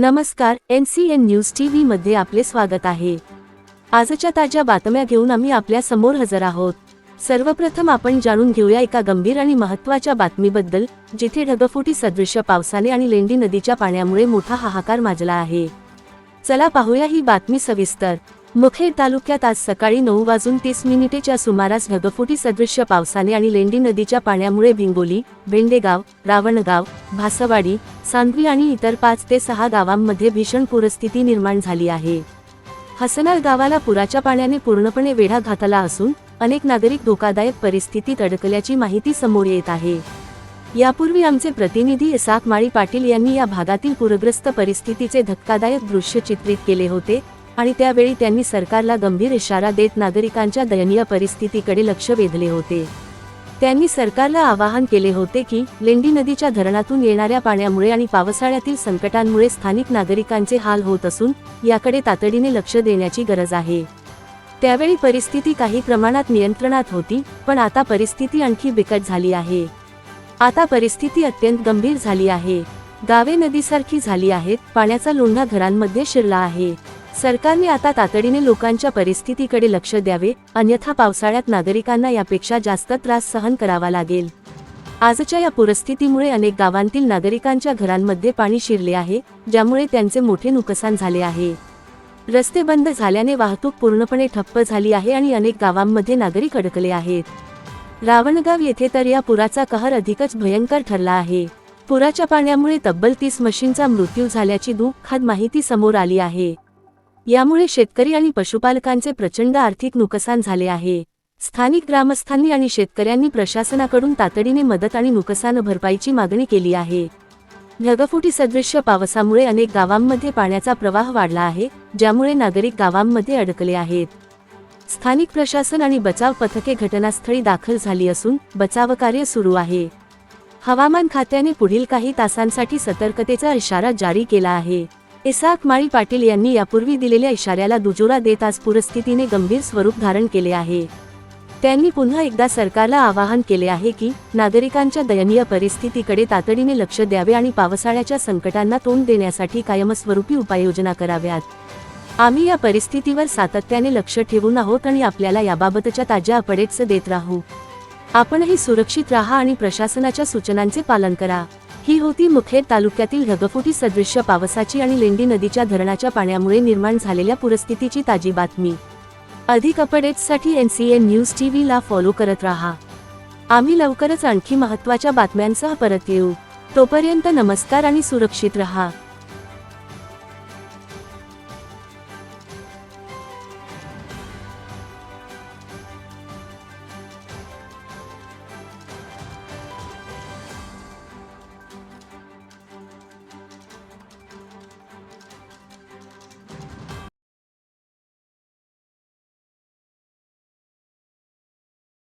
नमस्कार N C N news T मध्ये आपले स्वागत आहे. आजच्या ताज्या बातम्या घेऊन आम्ही आपल्यासमोर हजर आहोत. सर्वप्रथम आपण जाणून घेऊया एका गंभीर आणि महत्त्वाच्या बातमीबद्दल जिथे ढगफुटी सदृश्य पावसाने आणि लेंडी नदीच्या पाण्यामुळे मोठा हाहाकार माजला आहे. चला पाहूया ही बातमी सविस्तर. मुखेड तालुक्यात आज सकाळी नऊ वाजून तीस मिनिटेच्या सुमारास ढगफुटी सदृश्य पावसाने आणि लेंडी नदीच्या पाण्यामुळे भिंगोली भेंडेगाव रावणगाव भासवाडी सांगवी आणि इतर पाच ते सहा गावांमध्ये भीषण पूरस्थिती निर्माण झाली आहे. हसनाळ गावाला पुराच्या पाण्याने पूर्णपणे वेढा घातला असून अनेक नागरिक धोकादायक परिस्थितीत अडकल्याची माहिती समोर येत आहे. यापूर्वी आमचे प्रतिनिधी इसाक माळी पाटील यांनी या भागातील पूरग्रस्त परिस्थितीचे धक्कादायक दृश्य चित्रित केले होते आणि त्यावेळी त्यांनी सरकारला गंभीर इशारा देत नागरिकांच्या दयनीय परिस्थितीकडे लक्ष वेधले होते. त्यांनी सरकारला आवाहन केले होते की लेंडी नदीच्या धरणातून येणाऱ्या पाण्यामुळे आणि पावसाळ्यातील संकटांमुळे स्थानिक नागरिकांचे हाल होत असून याकडे तातडीने लक्ष देण्याची गरज आहे. त्यावेळी परिस्थिती काही प्रमाणात नियंत्रणात होती पण आता परिस्थिती आणखी बिकट झाली आहे. आता परिस्थिती अत्यंत गंभीर झाली आहे. गावे नदीसारखी झाली आहेत पाण्याचा लोंढा घरांमध्ये शिरला आहे. सरकारने आता तातडीने लोकांच्या परिस्थितीकडे लक्ष द्यावे अन्यथा पावसाळ्यात नागरिकांना यापेक्षा जास्त त्रास सहन करावा लागेल. आजच्या या पूरस्थितीमुळे अनेक गावांतील नागरिकांच्या घरांमध्ये पाणी शिरले आहे ज्यामुळे त्यांचे मोठे नुकसान झाले आहे. रस्ते बंद झाल्याने वाहतूक पूर्णपणे ठप्प झाली आहे आणि अनेक गावांमध्ये नागरिक अडकले आहेत. रावणगाव येथे तर या पुराचा कहर अधिकच भयंकर ठरला आहे. पुराच्या पाण्यामुळे तब्बल तीस मशीनचा मृत्यू झाल्याची दुःखद माहिती समोर आली आहे. यामुळे शेतकरी आणि पशुपालकांचे प्रचंड आर्थिक नुकसान झाले आहे. स्थानिक ग्रामस्थांनी आणि शेतकऱ्यांनी प्रशासनाकडून तातडीने मदत आणि नुकसान भरपाईची मागणी केली आहे. ढगफुटी सदृश्य पावसामुळे अनेक गावांमध्ये पाण्याचा प्रवाह वाढला आहे ज्यामुळे नागरिक गावांमध्ये अडकले आहेत. स्थानिक प्रशासन आणि बचाव पथके घटनास्थळी दाखल झाली असून बचाव कार्य सुरू आहे. हवामान खात्याने पुढील काही तासांसाठी सतर्कतेचा इशारा जारी केला आहे. इसाक माळी पाटील यांनी यापूर्वी दिलेल्या इशाऱ्याला दुजोरा देत आज पूरस्थितीने गंभीर स्वरूप धारण केले आहे. त्यांनी पुन्हा एकदा सरकारला आवाहन केले आहे की नागरिकांच्या दयनीय परिस्थितीकडे तातडीने लक्ष द्यावे आणि पावसाळ्याच्या संकटांना तोंड देण्यासाठी कायमस्वरूपी उपाययोजना कराव्यात. आम्ही या परिस्थितीवर सातत्याने लक्ष ठेवून आहोत आणि आपल्याला याबाबतच्या ताज्या अपडेट्स देत राहू. आपणही सुरक्षित राहा आणि प्रशासनाच्या सूचनांचे पालन करा. ही होती मुखेड तालुक्यातील ढगफुटी सदृश्य पावसाची आणि लेंडी नदीच्या धरणाच्या पाण्यामुळे निर्माण झालेल्या पूरस्थितीची ताजी बातमी. अधिक अपडेट्ससाठी N C N news T ला फॉलो करत राहा. आम्ही लवकरच आणखी महत्त्वाच्या बातम्यांसह परत येऊ. तोपर्यंत नमस्कार आणि सुरक्षित रहा.